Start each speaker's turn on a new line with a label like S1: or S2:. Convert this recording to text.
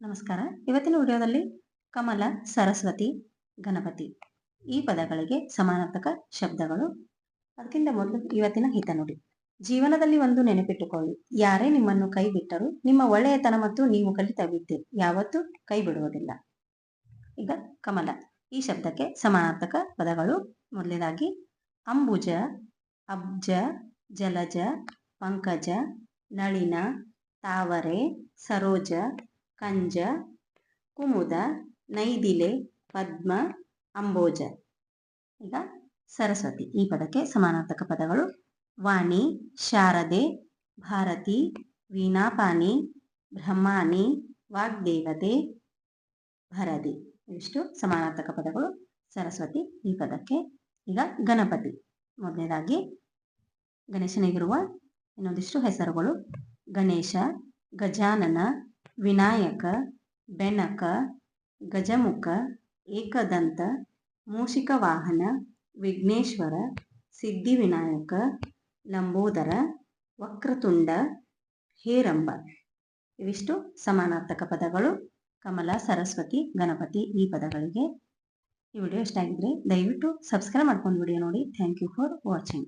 S1: ನಮಸ್ಕಾರ. ಇವತ್ತಿನ ವಿಡಿಯೋದಲ್ಲಿ ಕಮಲ, ಸರಸ್ವತಿ, ಗಣಪತಿ ಈ ಪದಗಳಿಗೆ ಸಮಾನಾರ್ಥಕ ಶಬ್ದಗಳು. ಅದಕ್ಕಿಂತ ಮೊದಲು ಇವತ್ತಿನ ಹಿತ ನುಡಿ. ಜೀವನದಲ್ಲಿ ಒಂದು ನೆನಪಿಟ್ಟುಕೊಳ್ಳಿ. ಯಾರೇ ನಿಮ್ಮನ್ನು ಕೈ ಬಿಟ್ಟರೂ ನಿಮ್ಮ ಒಳ್ಳೆಯತನ ಮತ್ತು ನೀವು ಕಲಿತ ವಿದ್ಯೆ ಯಾವತ್ತೂ ಕೈ ಬಿಡುವುದಿಲ್ಲ ಈಗ ಕಮಲ. ಈ ಶಬ್ದಕ್ಕೆ ಸಮಾನಾರ್ಥಕ ಪದಗಳು. ಮೊದಲನೇದಾಗಿ, ಅಂಬುಜ, ಅಬ್ಜ, ಜಲಜ, ಪಂಕಜ, ನಳಿನ, ತಾವರೆ, ಸರೋಜ ಕಂಜ, ಕುಮುದ, ನೈದಿಲೆ, ಪದ್ಮ, ಅಂಬೋಜ. ಈಗ ಸರಸ್ವತಿ. ಈ ಪದಕ್ಕೆ ಸಮಾನಾರ್ಥಕ ಪದಗಳು. ವಾಣಿ, ಶಾರದೆ, ಭಾರತಿ, ವೀಣಾಪಾನಿ, ಬ್ರಹ್ಮಾನಿ, ವಾಗ್ದೇವತೆ, ಭರದಿ. ಇಷ್ಟು ಸಮಾನಾರ್ಥಕ ಪದಗಳು. ಸರಸ್ವತಿ ಈ ಪದಕ್ಕೆ. ಈಗ ಗಣಪತಿ. ಮೊದಲನೇದಾಗಿ ಗಣೇಶನಿಗಿರುವ ಇನ್ನೊಂದಿಷ್ಟು ಹೆಸರುಗಳು. ಗಣೇಶ, ಗಜಾನನ ವಿನಾಯಕ, ಬೆನಕ, ಗಜಮುಖ, ಏಕದಂತ, ಮೂಷಿಕ ವಾಹನ, ವಿಘ್ನೇಶ್ವರ ಸಿದ್ಧಿವಿನಾಯಕ ಲಂಬೋದರ, ವಕ್ರತುಂಡ, ಹೇರಂಬ. ಇವಿಷ್ಟು ಸಮಾನಾರ್ಥಕ ಪದಗಳು. ಕಮಲ, ಸರಸ್ವತಿ, ಗಣಪತಿ ಈ ಪದಗಳಿಗೆ ಈ ವಿಡಿಯೋ ಇಷ್ಟ ಆಗಿದ್ರೆ ದಯವಿಟ್ಟು ಸಬ್ಸ್ಕ್ರೈಬ್ ಮಾಡ್ಕೊಂಡು ವಿಡಿಯೋ ನೋಡಿ. Thank you for watching